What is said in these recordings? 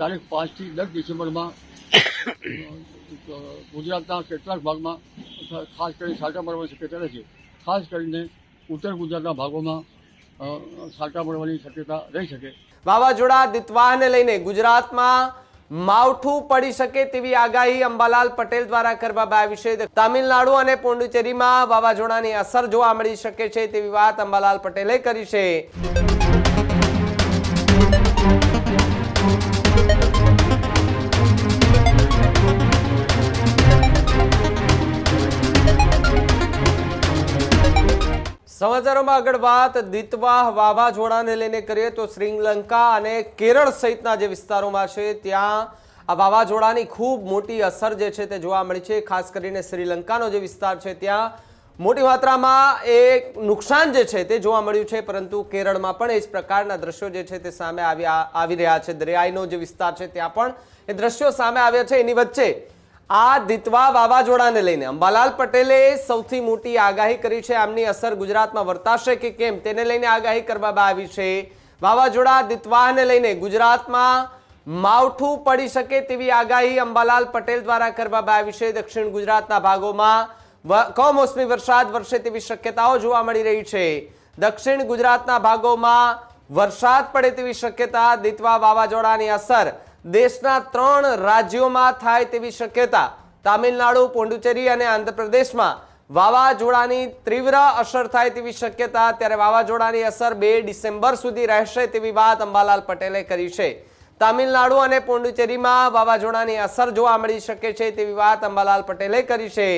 તારીખ પાંચથી દસ ડિસેમ્બરમાં ગુજરાતના કેટલાક ભાગમાં ખાસ કરીને સાટા મળવાની શક્યતા રહેશે. ખાસ કરીને ઉત્તર ગુજરાતના ભાગોમાં સાટા મળવાની શક્યતા રહી શકે. વાવાઝોડા, દિત્વાહને લઈને ગુજરાતમાં માવઠું પડી શકે તેવી આગાહી અંબાલાલ પટેલ દ્વારા કરવામાં આવી છે. તામિલનાડુ અને પોંડુચેરીમાં વાવાઝોડાની અસર જોવા મળી શકે છે તેવી વાત અંબાલાલ પટેલે કરી છે. સમાચારોમાં આગળ વાત. દિતવાહ વાવાઝોડાને લઈને કરીએ તો શ્રીલંકા અને કેરળ સહિતના જે વિસ્તારોમાં છે, ત્યાં આ વાવાઝોડાની ખૂબ મોટી અસર જે છે તે જોવા મળી છે. ખાસ કરીને શ્રીલંકાનો જે વિસ્તાર છે, ત્યાં મોટી માત્રામાં એ નુકસાન જે છે તે જોવા મળ્યું છે, પરંતુ કેરળમાં પણ એ જ પ્રકારના દ્રશ્યો જે છે તે સામે આવ્યા, આવી રહ્યા છે. દરિયાઈનો જે વિસ્તાર છે, ત્યાં પણ એ દ્રશ્યો સામે આવ્યા છે. એની વચ્ચે આ દિતવા વાવાઝોડાને લઈને અંબાલાલ પટેલે સૌથી મોટી આગાહી કરી છે. આમની અસર ગુજરાતમાં વર્તાશે કે કેમ? તેને લઈને આગાહી કરવામાં આવી છે. વાવાઝોડા દિતવાહને લઈને ગુજરાતમાં માવઠું પડી શકે તેવી આગાહી અંબાલાલ પટેલ દ્વારા કરવામાં આવી છે. દક્ષિણ ગુજરાતના ભાગોમાં કમોસમી વરસાદ વરસે તેવી શક્યતાઓ જોવા મળી રહી છે. દક્ષિણ ગુજરાતના ભાગોમાં વરસાદ પડે તેવી શક્યતા દિતવા વાવાઝોડાની અસર દેશના ત્રણ રાજ્યોમાં થાય તેવી શક્યતા. તામિલનાડુ, પોંડુચેરી અને આંધ્રપ્રદેશમાં વાવાઝોડાની તીવ્ર અસર થાય તેવી શક્યતા. ત્યારે વાવાઝોડાની અસર બે ડિસેમ્બર સુધી રહેશે તેવી વાત અંબાલાલ પટેલે કરી છે. તામિલનાડુ અને પોંડુચેરીમાં વાવાઝોડાની અસર જોવા મળી શકે છે તેવી વાત અંબાલાલ પટેલે કરી છે.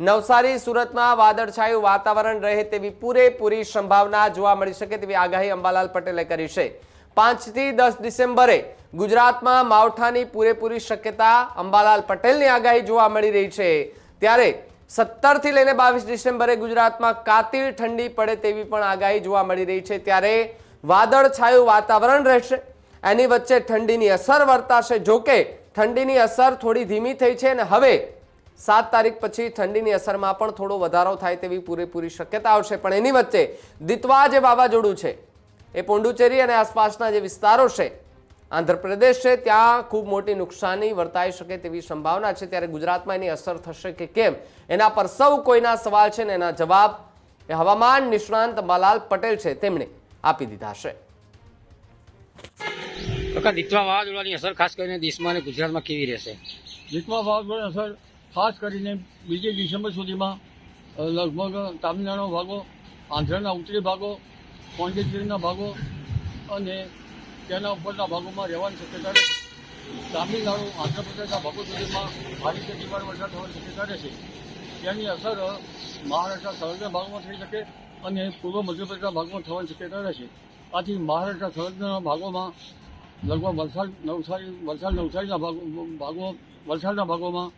નવસારી, સુરતમાં વાદળછાયું વાતાવરણ રહે તેવી પૂરેપૂરી સંભાવના જોવા મળી શકે તેવી આગાહી અંબાલાલ પટેલે કરી છે. પાંચથી દસ ડિસેમ્બરે ગુજરાતમાં માવઠાની પૂરેપૂરી શક્યતા અંબાલાલ પટેલની આગાહી જોવા મળી રહી છે. ત્યારે સત્તરથી લઈને બાવીસ ડિસેમ્બરે ગુજરાતમાં કાતિલ ઠંડી પડે તેવી પણ આગાહી જોવા મળી રહી છે. ત્યારે વાદળછાયું વાતાવરણ રહેશે. એની વચ્ચે ઠંડીની અસર વર્તાશે. જોકે ઠંડીની અસર થોડી ધીમી થઈ છે અને હવે સાત તારીખ પછી ઠંડીની અસરમાં પણ થોડો વધારો થાય તેવી પૂરેપૂરી શક્યતા આવશે. પણ એની વચ્ચે દિતવા જે વાવાઝોડું છે એ પોંડુચેરી અને આસપાસના જે વિસ્તારો છે આંધ્રપ્રદેશ છે ત્યાં ખૂબ મોટી નુકસાની વર્તાઈ શકે તેવી સંભાવના છે. ત્યારે ગુજરાતમાં એની અસર થશે કે કેમ? એના પર સૌ કોઈના સવાલ છે ને એના જવાબ એ હવામાન નિષ્ણાંત અંબાલાલ પટેલ છે તેમણે આપી દીધા છે. કાકા દીતવા વાવાઝોડાની અસર ખાસ કરીને દેશમાં અને ગુજરાતમાં કેવી રહેશે? જીતવા વાવાઝોડાની અસર ખાસ કરીને બીજી ડિસેમ્બર સુધીમાં લગભગ તામિલનાડુના ભાગો આંધ્રના ઉત્તરી ભાગો પોંડિચેરીના ભાગો અને તેના ઉપરના ભાગોમાં રહેવાની શક્યતા રહેશે. તામિલનાડુ, આંધ્રપ્રદેશના ભાગો સુધીમાં ભારે કે ધીમાર વરસાદ થવાની શક્યતા રહેશે. તેની અસર મહારાષ્ટ્ર સરહદના ભાગમાં થઈ શકે અને પૂર્વ મધ્યપ્રદેશના ભાગમાં થવાની શક્યતા રહેશે. આથી મહારાષ્ટ્ર સરહદના ભાગોમાં લગભગ વલસાડ, નવસારી, વલસાડ, નવસારીના ભાગો ભાગો, વલસાડના ભાગોમાં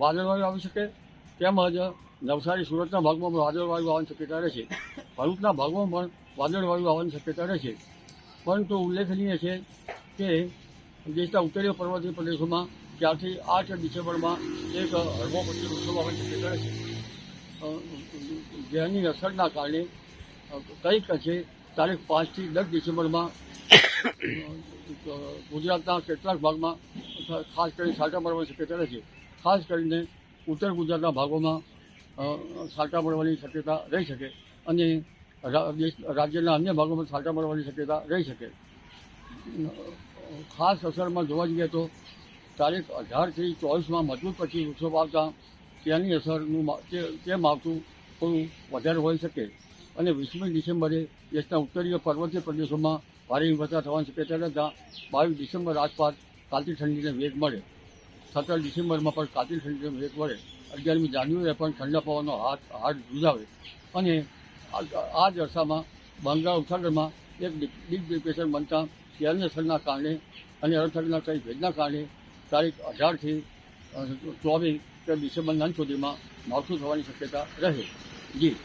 વાદળવાયુ આવી શકે તેમજ નવસારી, સુરતના ભાગમાં પણ વાદળવાયુ આવવાની શક્યતા રહેશે. ભરૂચના ભાગમાં પણ વાદળવાયુ આવવાની શક્યતા રહેશે પરંતુ ઉલ્લેખનીય છે કે દેશના ઉત્તરીય પર્વતીય પ્રદેશોમાં ત્યારથી આઠ ડિસેમ્બરમાં એક હળવો પછી વિક્ષોભ આવવાની શક્યતા રહેશે જેની અસરના કારણે કંઈક છે, તારીખ પાંચથી દસ ડિસેમ્બરમાં ગુજરાતના કેટલાક ભાગમાં ખાસ કરીને સાટા પડવાની શક્યતા રહેશે ખાસ કરીને ઉત્તર ગુજરાતના ભાગોમાં સાટા મળવાની શક્યતા રહી શકે. અને રાજ્યના અન્ય ભાગોમાં છાંટા મળવાની શક્યતા રહી શકે. ખાસ અસરમાં જોવા જઈએ તો તારીખ અઢારથી ચોવીસમાં મજબૂત પછી વૃક્ષો આવતા તેની અસરનું તે તે માવઠું થોડું વધારે હોઈ શકે. અને વીસમી ડિસેમ્બરે દેશના ઉત્તરીય પર્વતીય પ્રદેશોમાં ભારે હિમવર્ષા થવાની શક્યતા રહેતા બાવીસ ડિસેમ્બર આસપાસ કાતિલ ઠંડીને વેગ મળે. સત્તર ડિસેમ્બરમાં પણ કાતિલ ઠંડીને વેગ મળે. અગિયારમી જાન્યુઆરીએ પણ ઠંડા પવનનો હાથ હાથ ધ્રુજાવે અને આ- જ અરસામાં બંગાળ ઉપસાગરમાં એક ડીપ ડિપ્રેશન બનતા તેની અસરના કારણે અને અરબસાગરના કંઈ ભેદના કારણે તારીખ અઢારથી ચોવીસ કે ડિસેમ્બરના નાન સુધીમાં માવઠું થવાની શક્યતા રહે. જી.